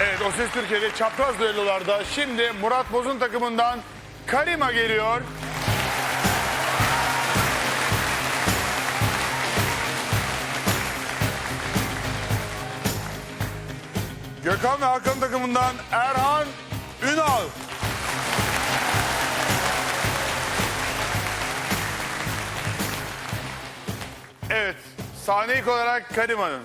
Evet O Ses Türkiye'de çapraz düellolarda şimdi Murat Boz'un takımından Karima geliyor. Gökhan ve Hakan takımından Erhan Ünal. Evet, sahne ilk olarak Karima'nın.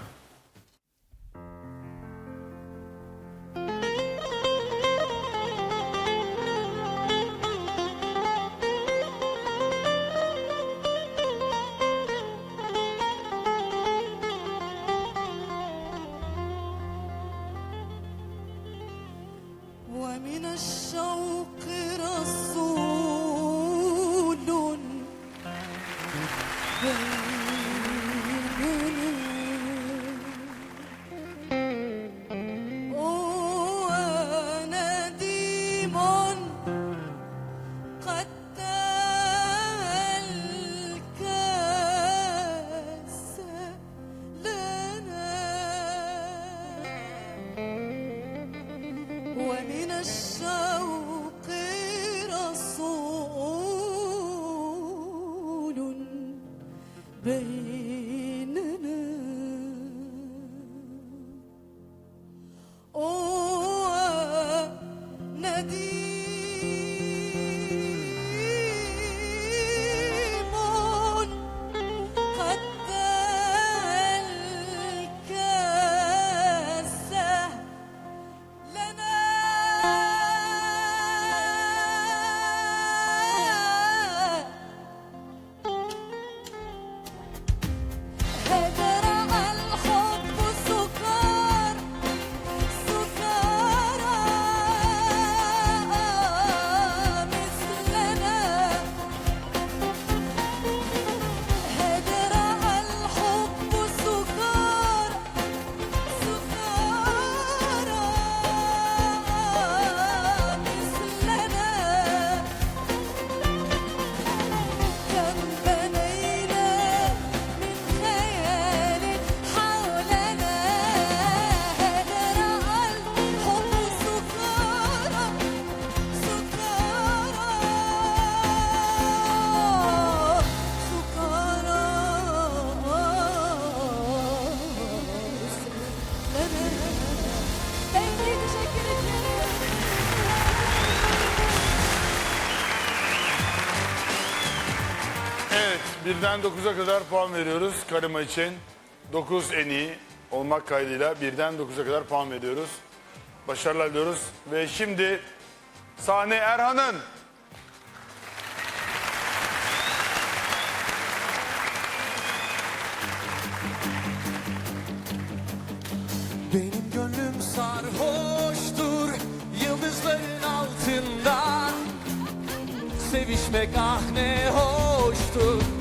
ومن الشوق رسول baby. Birden 9'a kadar puan veriyoruz Karima için. 9 en iyi olmak kaydıyla birden 9'a kadar puan veriyoruz. Başarılar diliyoruz. Ve şimdi sahne Erhan'ın. Benim gönlüm sarhoştur yıldızların altında Sevişmek ah ne hoştur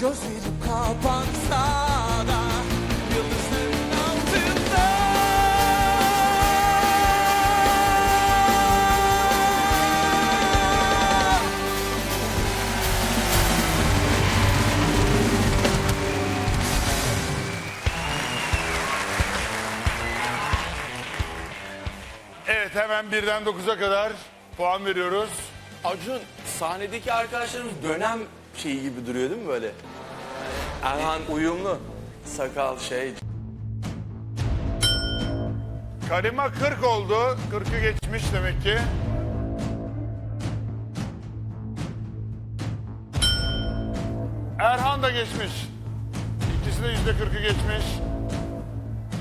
Gözlerim kapansa da Yıldızların altında Evet hemen birden dokuza kadar puan veriyoruz. Acun sahnedeki arkadaşlarımız dönem şeyi gibi duruyor değil mi böyle? Erhan uyumlu. Sakal şey. Karima 40 oldu. 40'ı geçmiş demek ki. Erhan da geçmiş. İkisi de yüzde 40'ı geçmiş.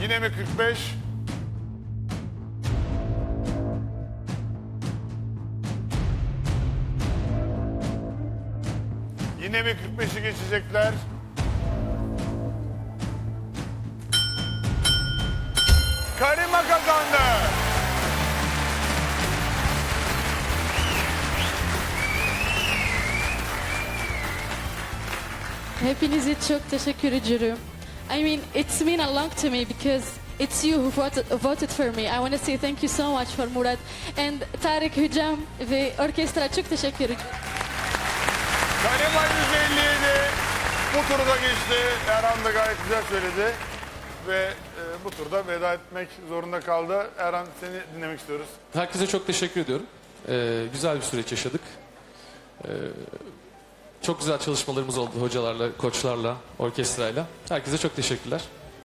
Yine mi 45? Yine mi 45'i geçecekler? Karima kazandı. Hepinize çok teşekkür ediyorum. I mean, it's mean a lot to me because it's you who voted, voted for me. I want to say thank you so much for Murat. And Tarık Hocam ve orkestra çok teşekkür ediyorum. Karima 157 bu turu da geçti. Erhan da gayet güzel söyledi. Ve e, bu turda veda etmek zorunda kaldı. Erhan seni dinlemek istiyoruz. Herkese çok teşekkür ediyorum. Ee, güzel bir süreç yaşadık. Ee, çok güzel çalışmalarımız oldu hocalarla, koçlarla, orkestrayla. Herkese çok teşekkürler.